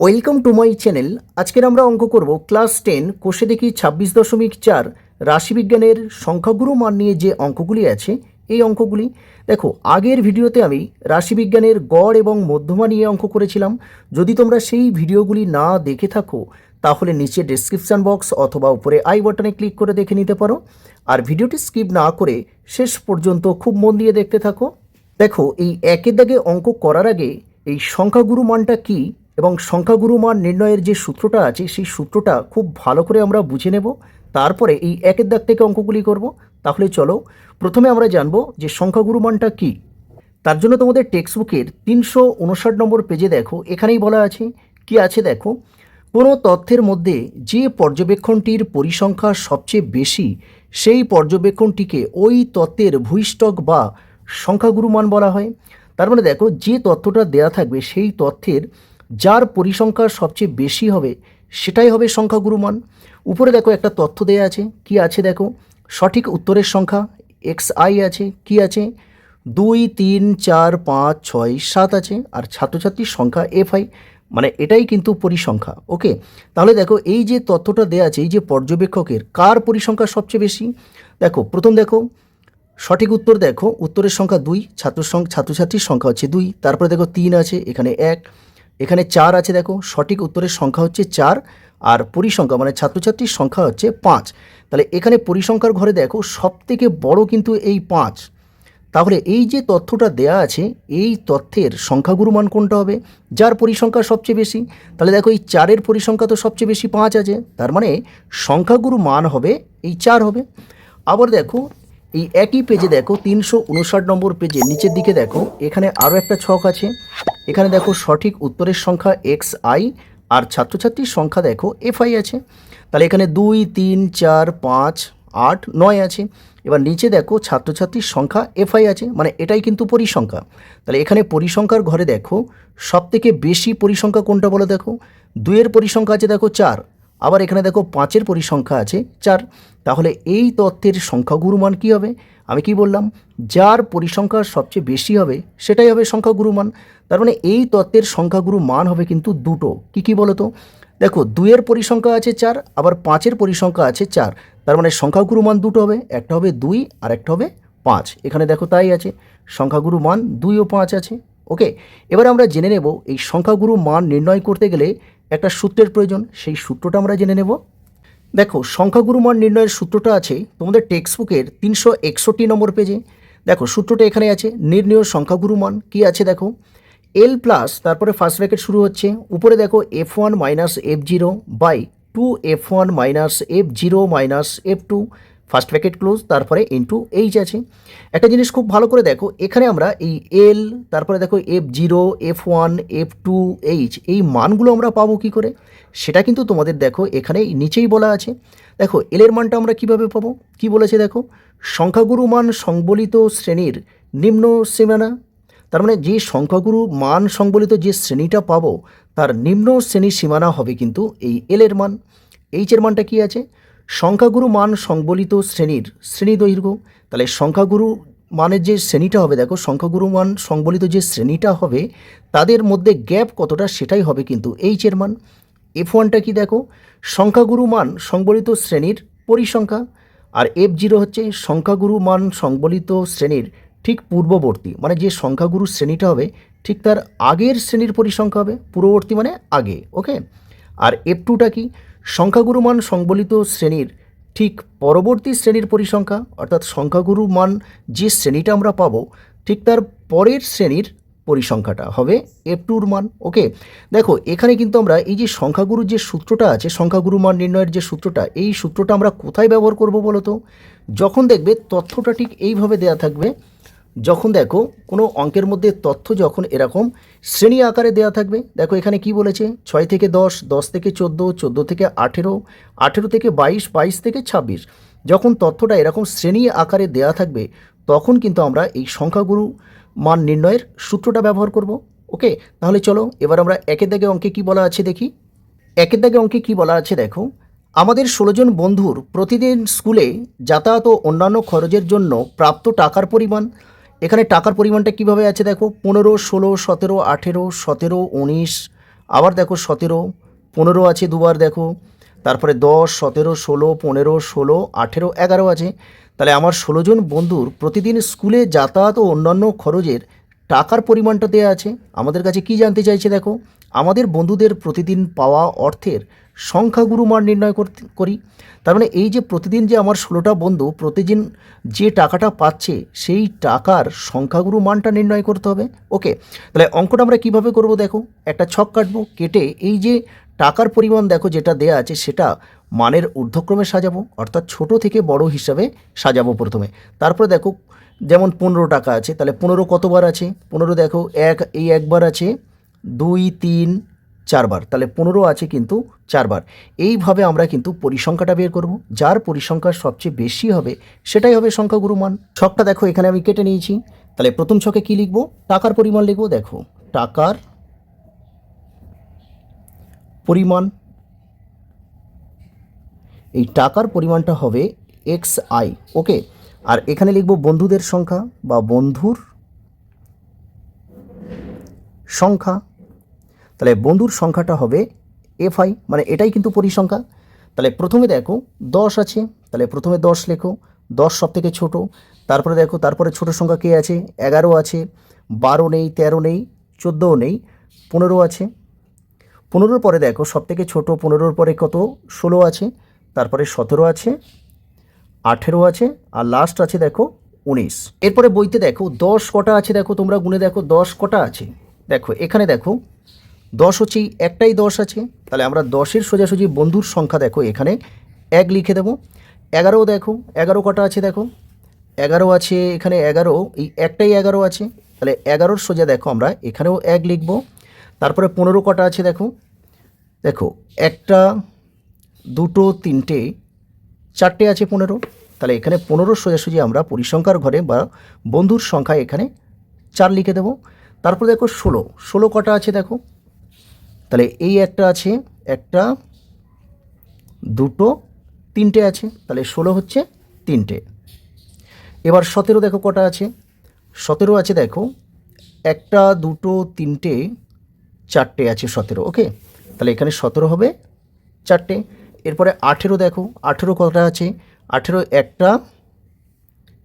Welcome to my channel. আজকের আমরা অঙ্ক করব ক্লাস টেন, কোষে দেখি ছাব্বিশ দশমিক চার রাশিবিজ্ঞানের সংখ্যাগুরু মান নিয়ে যে অঙ্কগুলি আছে, এই অঙ্কগুলি। দেখো, আগের ভিডিওতে আমি রাশিবিজ্ঞানের গড় এবং মধ্যমা নিয়ে অঙ্ক করেছিলাম। যদি তোমরা সেই ভিডিওগুলি না দেখে থাকো, তাহলে নিচে ডেসক্রিপশান বক্স অথবা উপরে আই বাটনে ক্লিক করে দেখে নিতে পারো। আর ভিডিওটি স্কিপ না করে শেষ পর্যন্ত খুব মন দিয়ে দেখতে থাকো। দেখো, এই একের দাগে অঙ্ক করার আগে এই সংখ্যাগুরু মানটা কি? এবং সংখ্যাগুরু মান নির্ণয়ের যে সূত্রটা আছে, সেই সূত্রটা খুব ভালো করে আমরা বুঝে নেব। তারপরে এই একের দাগ থেকে অঙ্কগুলি করব। তাহলে চলো, প্রথমে আমরা জানব যে সংখ্যাগুরু মানটা কি। তার জন্য তোমাদের টেক্সট বুকের তিনশো উনষাট নম্বর পেজে দেখো, এখানেই বলা আছে। কি আছে দেখো? কোনো তথ্যের মধ্যে যে পর্যবেক্ষণটির পরিসংখ্যা সবচেয়ে বেশি, সেই পর্যবেক্ষণটিকে ওই তত্ত্বের ভূইষ্টক বা সংখ্যাগুরু মান বলা হয়। তার মানে দেখো, যে তথ্যটা দেয়া থাকবে, সেই তথ্যের যার পরিসংখ্যা সবচেয়ে বেশি হবে, সেটাই হবে সংখ্যাগুরু মান। উপরে দেখো একটা তথ্য দেয়া আছে, কি আছে দেখো? সঠিক উত্তরের সংখ্যা, এক্স আই আছে, কি আছে? দুই, তিন, চার, পাঁচ, ছয়, সাত আছে, আর ছাত্রছাত্রীর সংখ্যা এফ আই মানে এটাই কিন্তু পরিসংখ্যা, ওকে? তাহলে দেখো, এই যে তথ্যটা দেওয়া আছে, এই যে পর্যবেক্ষকের, কার পরিসংখ্যা সবচেয়ে বেশি? দেখো, প্রথম দেখো, সঠিক উত্তর দেখো, উত্তরের সংখ্যা দুই ছাত্র ছাত্রছাত্রীর সংখ্যা হচ্ছে দুই, তারপরে দেখো তিন আছে, এখানে এক এখানে চার আছে দেখো, সঠিক উত্তরের সংখ্যা হচ্ছে চার আর পরিসংখ্যা মানে ছাত্রছাত্রীর সংখ্যা হচ্ছে পাঁচ। তাহলে এখানে পরিসংখ্যার ঘরে দেখো সব থেকে বড় কিন্তু এই পাঁচ। তাহলে এই যে তথ্যটা দেয়া আছে, এই তথ্যের সংখ্যাগুরু মান কোনটা হবে? যার পরিসংখ্যা সবচেয়ে বেশি। তাহলে দেখো, এই চারের পরিসংখ্যা তো সবচেয়ে বেশি পাঁচ আছে। তার মানে সংখ্যাগুরু মান হবে, এই চার হবে। আবার দেখো এই একই পেজে দেখো তিনশো উনষাট নম্বর পেজে নিচের দিকে দেখো, এখানে আরও একটা ছক আছে। এখানে দেখো সঠিক উত্তরের সংখ্যা এক্স আই, আর ছাত্রছাত্রীর সংখ্যা দেখো এফ আই আছে। তাহলে এখানে দুই, তিন, চার, পাঁচ, আট, নয় আছে। এবার নিচে দেখো ছাত্রছাত্রীর সংখ্যা এফআই আছে মানে এটাই কিন্তু পরিসংখ্যা। তাহলে এখানে পরিসংখ্যার ঘরে দেখো সব থেকে বেশি পরিসংখ্যা কোনটা বলো দেখো? দুইয়ের পরিসংখ্যা আছে দেখো চার আবার এখানে দেখো পাঁচের পরিসংখ্যা আছে, চার। তাহলে এই তথ্যের সংখ্যাগুরু মান কী হবে? আমি কি বললাম? যার পরিসংখ্যা সবচেয়ে বেশি হবে, সেটাই হবে সংখ্যাগুরু মান তার মানে এই তত্ত্বের সংখ্যাগুরু মান হবে কিন্তু দুটো। কি কি বলো তো? দেখো, দুইয়ের পরিসংখ্যা আছে চার, আবার পাঁচের পরিসংখ্যা আছে চার। তার মানে সংখ্যাগুরু মান দুটো হবে, একটা হবে দুই, আর একটা হবে পাঁচ। এখানে দেখো তাই আছে সংখ্যাগুরু মান দুই ও পাঁচ আছে। ওকে, এবার আমরা জেনে নেব এই সংখ্যাগুরু মান নির্ণয় করতে গেলে একটা সূত্রের প্রয়োজন, সেই সূত্রটা আমরা জেনে নেব। দেখো সংখ্যাগুরু মান নির্ণয়ের সূত্রটা আছে তোমাদের টেক্সট বুকের তিনশো একষট্টি নম্বর পেজে। দেখো, সূত্রটা এখানে আছে, নির্ণয় সংখ্যাগুরু মান কি আছে দেখো? এল প্লাস তারপরে ফার্স্ট ব্র্যাকেট শুরু হচ্ছে, উপরে দেখো F one minus F zero by two F one minus F zero minus F two first bracket close তারপরে ইন্টু এইচ আছে। একটা জিনিস খুব ভালো করে দেখো, এখানে আমরা এই এল তারপরে দেখো F zero F one F two H এই মানগুলো আমরা পাবো কি করে? সেটা কিন্তু তোমাদের দেখো, এখানে নিচেই বলা আছে। দেখো এলের মানটা আমরা কীভাবে পাবো? কি বলেছে দেখো? সংখ্যাগুরু মান সংবলিত শ্রেণির নিম্ন সীমানা, তার মানে যে সংখ্যাগুরু মান সংবলিত যে শ্রেণীটা পাবো, তার নিম্ন শ্রেণির সীমানা হবে কিন্তু এই এলের মান। এইচের মানটা কি আছে? সংখ্যাগুরু মান সংবলিত শ্রেণির শ্রেণি দৈর্ঘ্য। তাহলে সংখ্যাগুরু মানের যে শ্রেণীটা হবে, দেখো সংখ্যাগুরু মান সংবলিত যে শ্রেণীটা হবে, তাদের মধ্যে গ্যাপ কতটা সেটাই হবে কিন্তু এইচের মান। এফ ওয়ানটা কি দেখো? সংখ্যাগুরু মান সংবলিত শ্রেণির পরিসংখ্যা আর এফ জিরো হচ্ছে সংখ্যাগুরু মান সংবলিত শ্রেণির ঠিক পূর্ববর্তী। মানে যে সংখ্যাগুরু শ্রেণীটা হবে, ঠিক তার আগের শ্রেণির পরিসংখ্যা হবে, পূর্ববর্তী মানে আগে ওকে আর এফ টুটা কি? সংখ্যাগুরু মান সংবলিত শ্রেণির ঠিক পরবর্তী শ্রেণির পরিসংখ্যা, অর্থাৎ সংখ্যাগুরু মান যে শ্রেণীটা আমরা পাবো, ঠিক তার পরের শ্রেণির পরিসংখ্যাটা হবে এফ টুর মান, ওকে? দেখো, এখানে কিন্তু আমরা এই যে সংখ্যাগুরুর যে সূত্রটা আছে সংখ্যাগুরু মান নির্ণয়ের যে সূত্রটা, এই সূত্রটা আমরা কোথায় ব্যবহার করব বলো তো? যখন দেখবে তথ্যটা ঠিক এইভাবে দেয়া থাকবে যখন দেখো কোনো অঙ্কের মধ্যে তথ্য যখন এরকম শ্রেণি আকারে দেওয়া থাকবে, দেখো এখানে কি বলেছে? ছয় থেকে দশ দশ থেকে চোদ্দ চোদ্দ থেকে আঠেরো আঠেরো থেকে বাইশ বাইশ থেকে ছাব্বিশ। যখন তথ্যটা এরকম শ্রেণি আকারে দেওয়া থাকবে, তখন কিন্তু আমরা এই সংখ্যাগুরু মান নির্ণয়ের সূত্রটা ব্যবহার করব। ওকে? তাহলে চলো, এবার আমরা একের দাগে অঙ্কে কি বলা আছে দেখি। একের দাগে অঙ্কে কি বলা আছে দেখো। আমাদের ষোলো জন বন্ধুর প্রতিদিন স্কুলে যাতায়াত ও অন্যান্য খরচের জন্য প্রাপ্ত টাকার পরিমাণ এখানে টাকার পরিমাণটা কীভাবে আছে দেখো? পনেরো, ষোলো, সতেরো, আঠেরো, সতেরো, উনিশ, আবার দেখো সতেরো, পনেরো আছে দুবার দেখো। তারপরে দশ, সতেরো, ষোলো, পনেরো, ষোলো, আঠেরো, এগারো আছে। তাহলে আমার ষোলো জন বন্ধুর প্রতিদিন স্কুলে যাতায়াত ও অন্যান্য খরচের টাকার পরিমাণটা দেওয়া আছে। আমাদের কাছে কি জানতে চাইছে দেখো? আমাদের বন্ধুদের প্রতিদিন পাওয়া অর্থের সংখ্যাগুরু মান নির্ণয় করি। তার মানে এই যে প্রতিদিন যে আমার ষোলোটা বন্ধু, প্রতিদিন যে টাকাটা পাচ্ছে, সেই টাকার সংখ্যাগুরু মানটা নির্ণয় করতে হবে। ওকে, তাহলে অঙ্কটা আমরা কীভাবে করব দেখো? একটা ছক কাটবো, কেটে এই যে টাকার পরিমাণ দেখো যেটা দেয়া আছে, সেটা মানের ঊর্ধ্বক্রমে সাজাবো, অর্থাৎ ছোট থেকে বড় হিসাবে সাজাবো প্রথমে। তারপরে দেখো, যেমন পনেরো টাকা আছে, তাহলে পনেরো কতবার আছে? পনেরো দেখো, এক, এই একবার আছে, দুই, তিন চারবার, তাহলে পনেরো আছে কিন্তু চারবার। এইভাবে আমরা কিন্তু পরিসংখ্যাটা বের করব। যার পরিসংখ্যা সবচেয়ে বেশি হবে, সেটাই হবে সংখ্যাগুরু মান। ছকটা দেখো, এখানে আমি কেটে নিয়েছি। তাহলে প্রথম ছকে কি লিখব? টাকার পরিমাণ লিখব, দেখো। টাকার পরিমাণ, এই টাকার পরিমাণটা হবে এক্স আই, ওকে? আর এখানে লিখব বন্ধুদের সংখ্যা বা বন্ধুর সংখ্যা। তাহলে বন্ধুর সংখ্যাটা হবে এফ আই মানে এটাই কিন্তু পরিসংখ্যা। তাহলে প্রথমে দেখো দশ আছে, তাহলে প্রথমে দশ লেখো, দশ সব থেকে ছোটো, তারপরে দেখো তারপরে ছোটো সংখ্যা কে আছে? এগারো আছে, বারো নেই, তেরো নেই, চোদ্দোও নেই, পনেরো আছে। পনেরোর পরে দেখো সব থেকে ছোটো, পনেরোর পরে কত? ষোলো আছে, তারপরে সতেরো আছে, আঠেরো আছে, আর লাস্ট আছে দেখো উনিশ। এরপরে বইতে দেখো দশ কটা আছে দেখো, তোমরা গুনে দেখো দশ কটা আছে। দেখো, এখানে দেখো দশ হচ্ছে, একটাই দশ আছে। তাহলে আমরা দশের সোজাসুজি বন্ধুর সংখ্যা দেখো এখানে। এক লিখে দেবো। এগারো দেখো, এগারো কটা আছে দেখো? এগারো আছে এখানে এগারো, এই একটাই এগারো আছে। তাহলে এগারোর সোজা দেখো আমরা, এখানেও এক লিখব। তারপরে পনেরো কটা আছে দেখো? দেখো, একটা, দুটো, তিনটে, চারটে আছে পনেরো। তাহলে এখানে পনেরো সোজাসুজি আমরা পরিসংখ্যার ঘরে বা বন্ধুর সংখ্যা এখানে চার লিখে দেবো। তারপর দেখো ষোলো ষোলো কটা আছে দেখো? তাহলে এই একটা আছে, একটা, দুটো, তিনটে আছে, তাহলে ষোলো হচ্ছে তিনটে। এবার সতেরো দেখো কটা আছে। সতেরো আছে দেখো, একটা, দুটো, তিনটে, চারটে আছে সতেরো, ওকে? তাহলে এখানে সতেরো হবে, চারটে। এরপরে আঠেরো দেখো, আঠেরো কটা আছে? আঠেরো, একটা,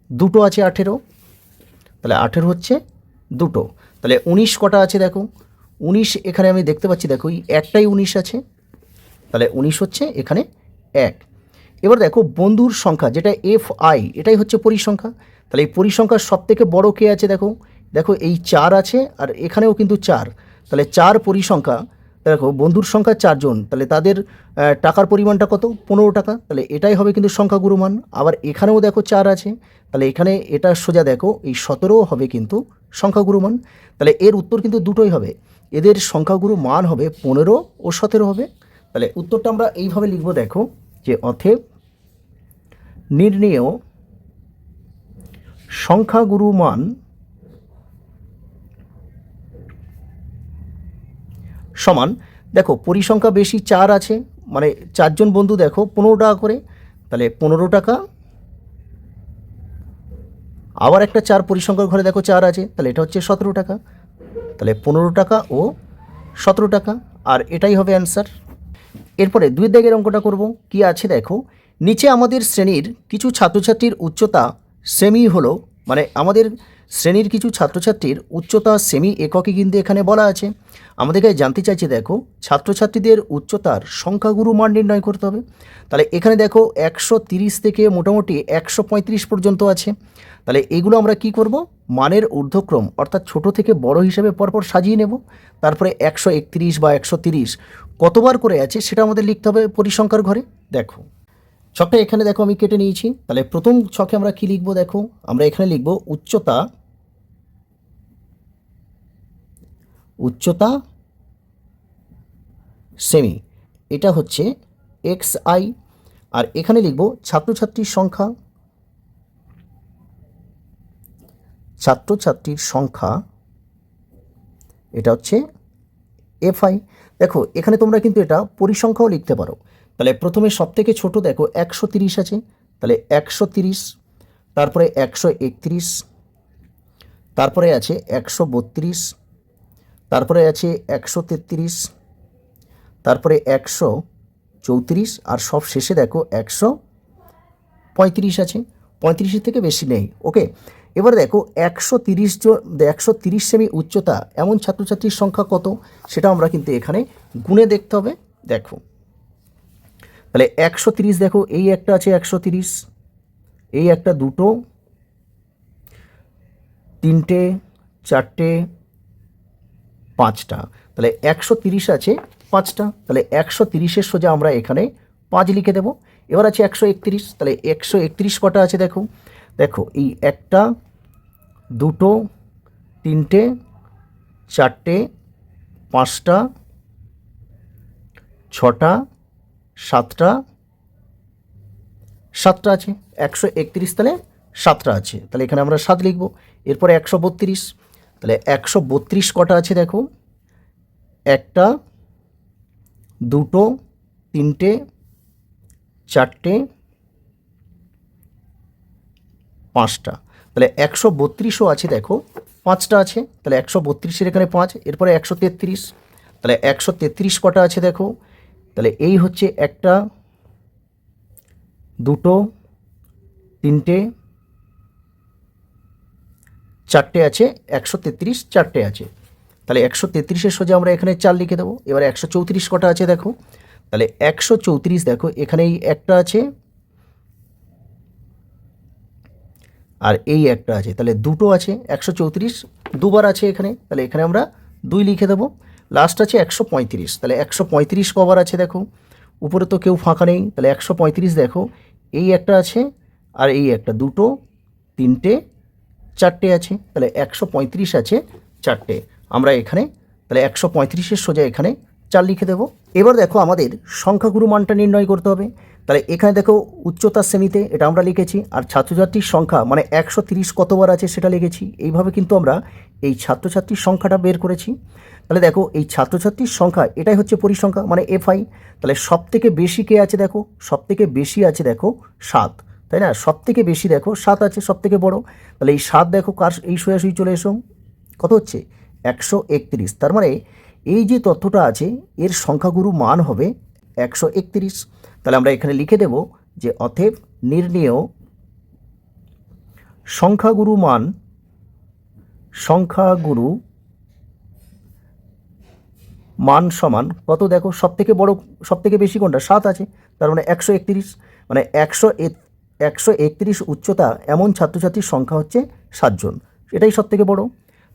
দুটো আছে আঠেরো। তাহলে আঠেরো হচ্ছে দুটো। তাহলে উনিশ কটা আছে দেখো? উনিশ এখানে আমি দেখতে পাচ্ছি, দেখো, এই একটাই উনিশ আছে। তাহলে উনিশ হচ্ছে এখানে এক। এবার দেখো, বন্ধুর সংখ্যা, যেটা এফ আই এটাই হচ্ছে পরিসংখ্যা। তাহলে এই পরিসংখ্যার সব থেকে বড় কে আছে, দেখো? দেখো, এই চার আছে, আর এখানেও কিন্তু চার। তাহলে চার পরিসংখ্যা, দেখো, বন্ধুর সংখ্যা চারজন, তাহলে তাদের টাকার পরিমাণটা কত? পনেরো টাকা। তাহলে এটাই হবে কিন্তু সংখ্যা গুরুমান আবার এখানেও দেখো চার আছে। তাহলে এখানে এটা সোজা দেখো, এই সতেরোও হবে কিন্তু সংখ্যা গুরুমান তাহলে এর উত্তর কিন্তু দুটোই হবে। এদের সংখ্যাগুরু মান হবে পনেরো ও সতেরো হবে। তাহলে উত্তরটা আমরা এইভাবে লিখব, দেখো, যে অথেব নির্ণেয় সংখ্যাগুরু মান সমান, দেখো, পরিসংখ্যা বেশি চার আছে মানে চারজন বন্ধু, দেখো, পনেরো টাকা করে, তাহলে পনেরো টাকা। আবার একটা চার পরিসংখ্যার ঘরে, দেখো, চার আছে, তাহলে এটা হচ্ছে সতেরো টাকা। তাহলে পনেরো টাকা ও সতেরো টাকা। আর এটাই হবে অ্যান্সার এরপরে দুই দাগের অঙ্কটা করব। কি আছে দেখো? নিচে আমাদের শ্রেণির কিছু ছাত্রছাত্রীর উচ্চতা সেমি হলো মানে আমাদের শ্রেণির কিছু ছাত্রছাত্রীর উচ্চতা সেমি এককে কিন্তু এখানে বলা আছে। আমাদেরকে জানতে চাইছে, দেখো, ছাত্রছাত্রীদের উচ্চতার সংখ্যাগুরু মান নির্ণয় করতে হবে। তাহলে এখানে দেখো, একশো তিরিশ থেকে মোটামুটি একশো পঁয়ত্রিশ পর্যন্ত আছে। তাহলে এগুলো আমরা কি করব? মানের ঊর্ধ্বক্রম, অর্থাৎ ছোট থেকে বড় হিসেবে পরপর সাজিয়ে নেব। তারপরে একশো একত্রিশ বা একশো তিরিশ কতবার করে আছে সেটা আমাদের লিখতে হবে পরিসংখ্যার ঘরে। দেখো ছকটা এখানে দেখো আমি কেটে নিয়েছি। তাহলে প্রথম ছকে আমরা কি লিখব? দেখো, আমরা এখানে লিখব উচ্চতা উচ্চতা সেমি এটা হচ্ছে এক্স আই আর এখানে লিখব ছাত্রছাত্রীর সংখ্যা ছাত্রছাত্রীর সংখ্যা, এটা হচ্ছে এফআই দেখো, এখানে তোমরা কিন্তু এটা পরিসংখ্যাও লিখতে পারো। তাহলে প্রথমে সব থেকে ছোটো দেখো, একশো তিরিশ আছে, তাহলে একশো তিরিশ, তারপরে একশো একত্রিশ, তারপরে আছে একশো বত্রিশ তারপরে আছে একশো তেত্রিশ, তারপরে একশো চৌত্রিশ, আর সব শেষে দেখো একশো পঁয়ত্রিশ আছে। পঁয়ত্রিশের থেকে বেশি নেই, ওকে? এবার দেখো একশো তিরিশ জন, একশো তিরিশ সেমি উচ্চতা, এমন ছাত্রছাত্রীর সংখ্যা কত? সেটা আমরা কিন্তু এখানে গুণে দেখতে হবে। দেখো, তাহলে একশো তিরিশ দেখো, এই একটা আছে একশো তিরিশ, এই একটা দুটো, তিনটে, চারটে পাঁচটা। তাহলে একশো তিরিশ আছে পাঁচটা। তাহলে একশো তিরিশের সোজা আমরা এখানে পাঁচ লিখে দেবো। এবার আছে একশো একত্রিশ। তাহলে একশো একত্রিশ কটা আছে দেখো? দেখো, এই একটা, দুটো, তিনটে, চারটে, পাঁচটা, ছটা, সাতটা সাতটা আছে। একশো একত্রিশ তাহলে সাতটা আছে। তাহলে এখানে আমরা সাত লিখব। এরপরে একশো বত্রিশ। তাহলে একশো বত্রিশ কটা আছে দেখো। একটা, দুটো, তিনটে, চারটে, পাঁচটা। তাহলে একশো বত্রিশও আছে দেখো। পাঁচটা আছে, তাহলে একশো বত্রিশের এখানে পাঁচ, এরপরে একশো তেত্রিশ। তাহলে একশো তেত্রিশ কটা আছে দেখো। তাহলে এই হচ্ছে একটা, দুটো, তিনটে চারটে আছে, একশো তেত্রিশ চারটে আছে। তাহলে একশো তেত্রিশের সোজা আমরা এখানে চার লিখে দেবো। এবার একশো চৌত্রিশ কটা আছে দেখো। তাহলে একশো চৌত্রিশ দেখো এখানে এই একটা আছে আর এই একটা আছে। তাহলে দুটো আছে, একশো চৌত্রিশ, দুবার আছে এখানে। তাহলে এখানে আমরা দুই লিখে দেবো। লাস্ট আছে একশো পঁয়ত্রিশ। তাহলে একশো পঁয়ত্রিশ কবার আছে দেখো। উপরে তো কেউ ফাঁকা নেই। তাহলে একশো পঁয়ত্রিশ দেখো। এই একটা আছে আর এই একটা। দুটো, তিনটে চারটে আছে, তাহলে একশো পঁয়ত্রিশ আছে চারটে। আমরা এখানে, তাহলে একশো পঁয়ত্রিশের সোজা এখানে চার লিখে দেবো। এবার দেখো আমাদের সংখ্যাগুরু মানটা নির্ণয় করতে হবে। তাহলে এখানে দেখো উচ্চতার শ্রেণীতে এটা আমরা লিখেছি, আর ছাত্রছাত্রীর সংখ্যা মানে একশো তিরিশ কতবার আছে সেটা লিখেছি। এইভাবে কিন্তু আমরা এই ছাত্রছাত্রীর সংখ্যাটা বের করেছি। তাহলে দেখো এই ছাত্রছাত্রীর সংখ্যা, এটাই হচ্ছে পরিসংখ্যা মানে এফআই। তাহলে সব থেকে বেশি কে আছে দেখো? সব থেকে বেশি আছে দেখো সাত। তাই না? সব থেকে বেশি দেখো, সাত আছে সব থেকে বড়ো। তাহলে এই সাত দেখো কার, এই সোজাসুজি চলে এসো। কত হচ্ছে? একশো একত্রিশ। তার মানে এই যে তথ্যটা আছে, এর সংখ্যাগুরু মান হবে একশো একত্রিশ। তাহলে আমরা এখানে লিখে দেব যে অথেব নির্ণেয় সংখ্যাগুরু মান সংখ্যাগুরু মান সমান কত দেখো? সব থেকে বড় সব থেকে বেশি কোনটা? সাত আছে। তার মানে একশো একত্রিশ। মানে একশো একশো একত্রিশ উচ্চতা এমন ছাত্রছাত্রীর সংখ্যা হচ্ছে সাতজন। এটাই সব থেকে বড়।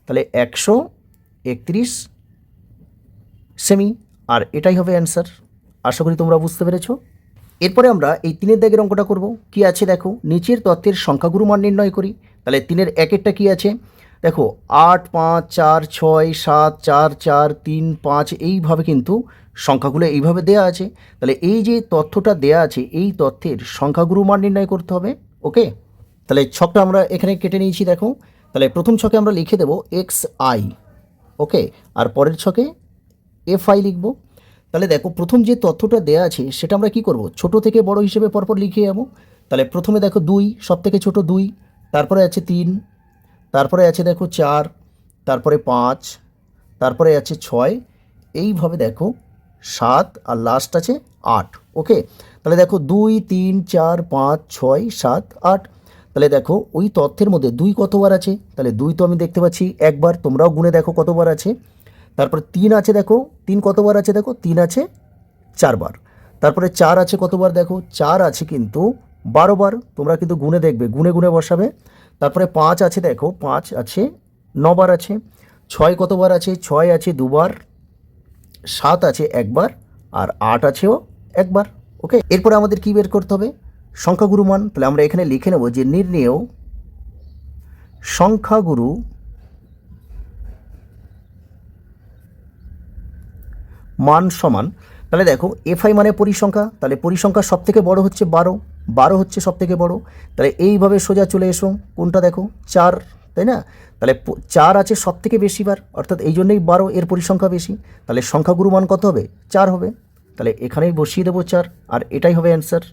তাহলে একশো একত্রিশ সেমি, আর এটাই হবে অ্যান্সার। আশা করি তোমরা বুঝতে পেরেছ। এরপরে আমরা এই তিনের দাগের অঙ্কটা করব। কি আছে দেখো? নিচের তত্ত্বের সংখ্যাগুরু মান নির্ণয় করি। তাহলে তিনের একেরটা কি আছে? দেখো, আট, পাঁচ, চার, ছয়, সাত, চার চার, তিন, পাঁচ, এইভাবে কিন্তু সংখ্যাগুলো এইভাবে দেয়া আছে। তাহলে এই যে তথ্যটা দেয়া আছে, এই তথ্যের সংখ্যাগুরু মান নির্ণয় করতে হবে, ওকে? তাহলে ছকটা আমরা এখানে কেটে নিয়েছি, দেখো। তাহলে প্রথম ছকে আমরা লিখে দেবো এক্স আই, ওকে? আর পরের ছকে এফ আই লিখব। তাহলে দেখো, প্রথম যে তথ্যটা দেয়া আছে, সেটা আমরা কি করব? ছোট থেকে বড় হিসেবে পরপর লিখে যাব তাহলে প্রথমে দেখো দুই সব থেকে ছোটো দুই, তারপরে আছে তিন, তারপরে আছে দেখো চার, তারপরে পাঁচ, তারপরে আছে ছয়। এইভাবে দেখো সাত আর লাস্ট আছে আট ওকে তাহলে দেখো দুই, তিন, চার, পাঁচ, ছয়, সাত, আট। তাহলে দেখো ওই তথ্যের মধ্যে দুই কতবার আছে? তাহলে দুই তো আমি দেখতে পাচ্ছি, একবার তোমরাও গুনে দেখো কতবার আছে। তারপরে তিন আছে দেখো, তিন কতবার আছে দেখো? তিন আছে চারবার। তারপরে চার আছে কতবার দেখো? চার আছে কিন্তু বারোবার। তোমরা কিন্তু গুনে দেখবে, গুনে গুনে বসাবে। তারপরে পাঁচ আছে দেখো, পাঁচ আছে নবার আছে। ছয় কতবার আছে? ছয় আছে দুবার। সাত আছে একবার আর আট আছেও একবার, ওকে? এরপরে আমাদের কী বের করতে হবে? সংখ্যাগুরু মান, তাহলে আমরা এখানে লিখে নেব যে নির্ণেয় সংখ্যাগুরু মান সমান, তাহলে দেখো এফআই মানে পরিসংখ্যা, তাহলে পরিসংখ্যা সব থেকে বড় হচ্ছে বারো বারো হচ্ছে সব থেকে বড়, তাহলে এইভাবে সোজা চলে এসো, কোনটা দেখো? চার, তাই না? তাহলে চার আছে সব থেকে বেশি বার, অর্থাৎ এই জন্যই বারো, এর পরিসংখ্যা বেশি। তাহলে সংখ্যাগুরু মান কত হবে? চার হবে। তাহলে এখানেই বসিয়ে দেবো চার, আর এটাই হবে অ্যান্সার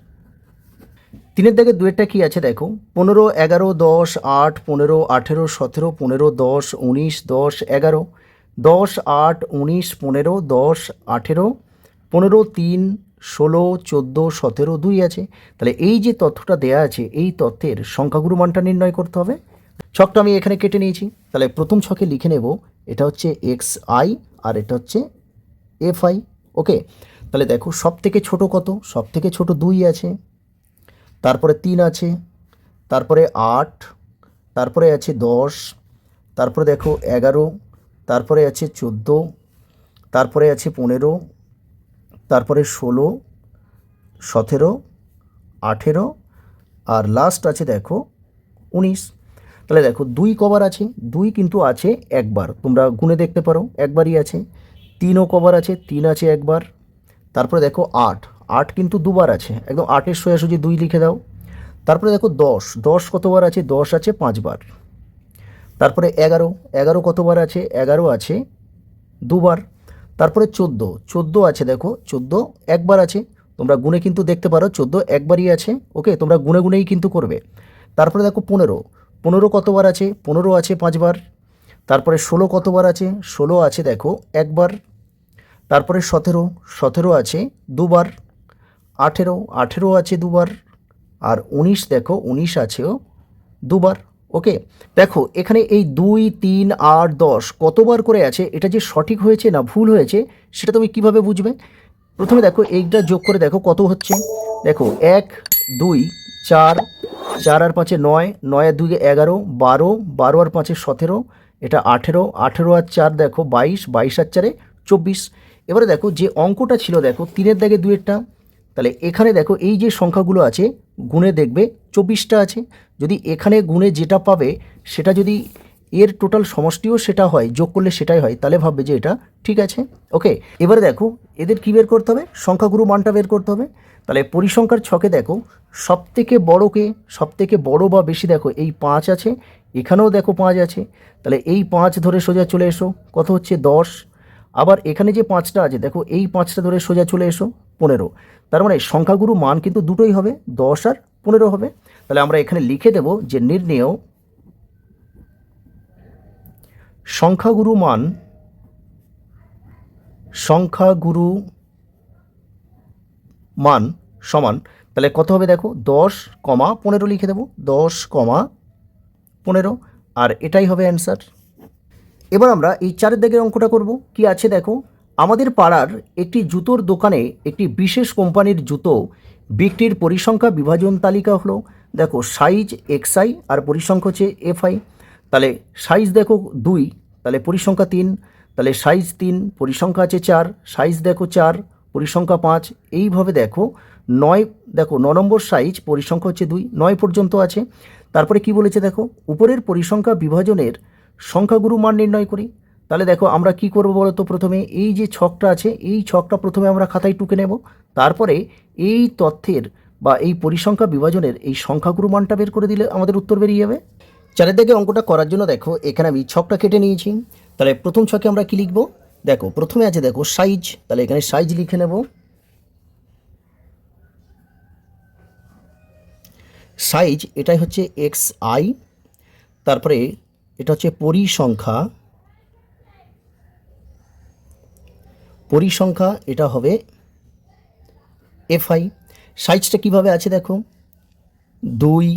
তিনের দাগে দুয়েরটা কি আছে দেখো? পনেরো, এগারো, দশ, আট, পনেরো, আঠেরো, সতেরো, পনেরো, দশ, উনিশ, দশ, এগারো। দশ, আট, উনিশ, পনেরো, দশ, আঠেরো, পনেরো, তিন, ষোলো, চোদ্দ, সতেরো দুই আছে। তাহলে এই যে তথ্যটা দেয়া আছে, এই তথ্যের সংখ্যাগুরু মানটা নির্ণয় করতে হবে। ছকটা আমি এখানে কেটে নিয়েছি। তাহলে প্রথম ছকে লিখে নেব, এটা হচ্ছে এক্স আই আর এটা হচ্ছে এফ আই। ওকে? তাহলে দেখো সব থেকে ছোটো কত? সব থেকে ছোটো দুই আছে, তারপরে তিন আছে, তারপরে আট, তারপরে আছে দশ, তারপরে দেখো এগারো, তারপরে আছে চোদ্দ, তারপরে আছে পনেরো, তারপরে ষোলো, সতেরো, আঠেরো, আর লাস্ট আছে দেখো উনিশ। তাহলে দেখো দুই কভার আছে, দুই কিন্তু আছে একবার। তোমরা গুনে দেখতে পারো, একবারই আছে। তিনও কভার আছে, তিন আছে একবার। তারপরে দেখো আট। আট কিন্তু দুবার আছে। একদম আটের সোজাসুজি দুই লিখে দাও। তারপরে দেখো দশ। দশ কতবার আছে? দশ আছে পাঁচবার। তারপরে এগারো। এগারো কতবার আছে? এগারো আছে দুবার। তারপরে চোদ্দ। চোদ্দ আছে দেখো। চোদ্দ একবার আছে। তোমরা গুনে কিন্তু দেখতে পারো, চোদ্দ একবারই আছে। ওকে তোমরা গুনে গুনেই কিন্তু করবে। তারপরে দেখো পনেরো। পনেরো কতবার আছে? পনেরো আছে পাঁচবার। তারপরে ষোলো কতবার আছে? ষোলো আছে, দেখো, একবার। তারপরে সতেরো সতেরো আছে, দুবার। আঠেরো আঠেরো আছে দুবার। আর উনিশ, দেখো, উনিশ আছেও দুবার। ওকে? দেখো, এখানে এই দুই, তিন, আট, দশ কতবার করে আছে? এটা যে সঠিক হয়েছে না ভুল হয়েছে, সেটা তুমি কীভাবে বুঝবে? প্রথমে দেখো, এইটা যোগ করে দেখো কত হচ্ছে। দেখো, এক, দুই, চার চার আর পাঁচে নয় নয় আর দুই এগারো, বারো বারো আর পাঁচে সতেরো, এটা আঠেরো আঠেরো আর চার দেখো বাইশ বাইশ আর চারে চব্বিশ। এবারে দেখো যে অঙ্কটা ছিল দেখো তিনের দাগে দুয়েরটা তাহলে এখানে দেখো এই যে সংখ্যাগুলো আছে, গুণে দেখবে চব্বিশটা আছে। যদি এখানে গুণে যেটা পাবে, সেটা যদি এর টোটাল সমষ্টিও সেটা হয়, যোগ করলে সেটাই হয়, তাহলে ভাববে যে এটা ঠিক আছে। ওকে এবারে দেখো, এদের কী বের করতে হবে? সংখ্যাগুরু মানটা বের করতে হবে। তাহলে পরিসংখ্যার ছকে দেখো, সবথেকে বড়কে সবথেকে বড় বা বেশি দেখো, এই পাঁচ আছে, এখানেও দেখো পাঁচ আছে। তাহলে এই পাঁচ ধরে সোজা চলে এসো, কত হচ্ছে? দশ। আবার এখানে যে পাঁচটা আছে, দেখো, এই পাঁচটা ধরে সোজা চলে এসো, পনেরো। তার মানে সংখ্যাগুরু মান কিন্তু দুটোই হবে, দশ আর পনেরো হবে। তাহলে আমরা এখানে লিখে দেব যে নির্ণেয় সংখ্যাগুরু মান সংখ্যাগুরু মান সমান, তাহলে কত হবে দেখো? দশ কমা পনেরো লিখে দেবো। দশ কমা পনেরো। আর এটাই হবে অ্যান্সার এবার আমরা এই চারের দিকের অঙ্কটা করব। কি আছে দেখো? আমাদের পাড়ার একটি জুতোর দোকানে একটি বিশেষ কোম্পানির জুতো বিক্রির পরিসংখ্যা বিভাজন তালিকা হলো। দেখো সাইজ এক্সআই আর পরিসংখ্যা হচ্ছে এফআই তাহলে সাইজ দেখো দুই, তাহলে পরিসংখ্যা তিন, তাহলে সাইজ তিন, পরিসংখ্যা আছে চার, সাইজ দেখো চার, পরিসংখ্যা পাঁচ, এইভাবে দেখো নয়, দেখো ন নম্বর সাইজ, পরিসংখ্যা হচ্ছে দুই, নয় পর্যন্ত আছে। তারপরে কি বলেছে দেখো, উপরের পরিসংখ্যা বিভাজনের সংখ্যাগুরু মান নির্ণয় করি। তাহলে দেখো আমরা কি করব বলো তো প্রথমে, এই যে ছকটা আছে, এই ছকটা প্রথমে আমরা খাতায় টুকে নেব। তারপরে এই তথ্যের বা এই পরিসংখ্যা বিভাজনের এই সংখ্যাগুরু মানটা বের করে দিলে আমাদের উত্তর বেরিয়ে যাবে। চারের দিকে অঙ্কটা করার জন্য দেখো, এখানে আমি ছকটা কেটে নিয়েছি। তাহলে প্রথম ছকে আমরা কি লিখব? দেখো, প্রথমে আছে দেখো, সাইজ। তাহলে এখানে সাইজ লিখে নেব। সাইজ, এটাই হচ্ছে এক্স আই। তারপরে এটা হচ্ছে পরিসংখ্যা। পরিসংখ্যা, এটা হবে এফআই। সাইজটা কীভাবে আছে দেখো? দুই,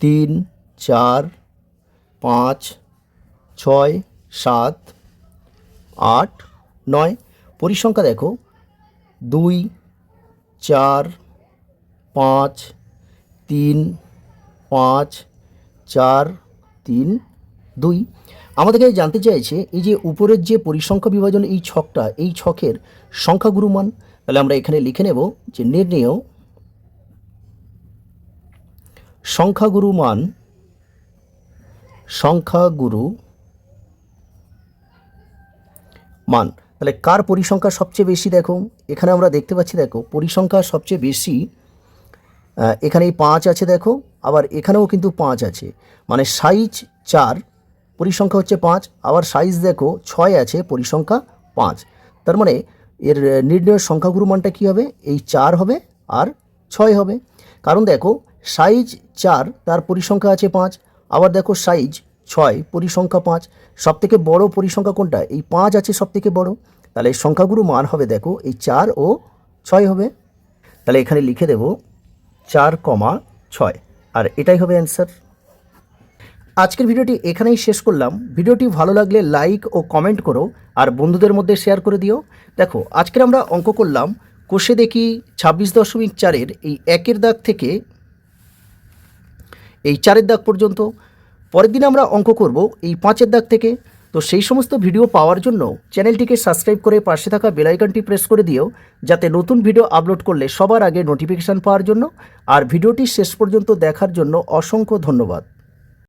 তিন চার, পাঁচ, ছয়, সাত, আট, নয়। পরিসংখ্যা দেখো। দুই, চার, পাঁচ, তিন, পাঁচ, চার, তিন, দুই। আমাদেরকে জানতে চাইছে, এই যে উপরের যে পরিসংখ্যা বিভাজন এই ছকটা, এই ছকের সংখ্যাগুরু মান, তাহলে আমরা এখানে লিখে নেব যে নির্ণেয় সংখ্যাগুরু মান সংখ্যাগুরু মান। তাহলে কার পরিসংখ্যা সবচেয়ে বেশি দেখো? এখানে আমরা দেখতে পাচ্ছি, দেখো, পরিসংখ্যা সবচেয়ে বেশি এখানে পাঁচ আছে দেখো, আবার এখানেও কিন্তু পাঁচ আছে। মানে সাইজ চার, পরিসংখ্যা হচ্ছে পাঁচ, আবার সাইজ দেখো, ছয় আছে, পরিসংখ্যা পাঁচ। তার মানে এর নির্ণয়ের সংখ্যাগুরু মানটা কী হবে? এই চার হবে, আর ছয় হবে। কারণ দেখো, সাইজ চার, তার পরিসংখ্যা আছে পাঁচ আবার দেখো সাইজ ছয়, পরিসংখ্যা পাঁচ। সবথেকে বড় পরিসংখ্যা কোনটা? এই পাঁচ আছে সবথেকে বড়। তাহলে সংখ্যাগুরু মান হবে দেখো, এই চার ও ছয় হবে। তাহলে এখানে লিখে দেব চার কমা ছয়। আর এটাই হবে অ্যান্সার। আজকের ভিডিওটি এখানেই শেষ করলাম। ভিডিওটি ভালো লাগলে লাইক ও কমেন্ট করো আর বন্ধুদের মধ্যে শেয়ার করে দিও। দেখো, আজকের আমরা অঙ্ক করলাম, কোষে দেখি ছাব্বিশ দশমিক চারের এই একের দাগ থেকে এই চারের দাগ পর্যন্ত। পরের দিন আমরা অঙ্ক করব এই পাঁচের দাগ থেকে। তো সেই সমস্ত ভিডিও পাওয়ার জন্য চ্যানেলটিকে সাবস্ক্রাইব করে পাশে থাকা বেলাইকনটি প্রেস করে দিও, যাতে নতুন ভিডিও আপলোড করলে সবার আগে নোটিফিকেশান পাওয়ার জন্য। আর ভিডিওটি শেষ পর্যন্ত দেখার জন্য অসংখ্য ধন্যবাদ।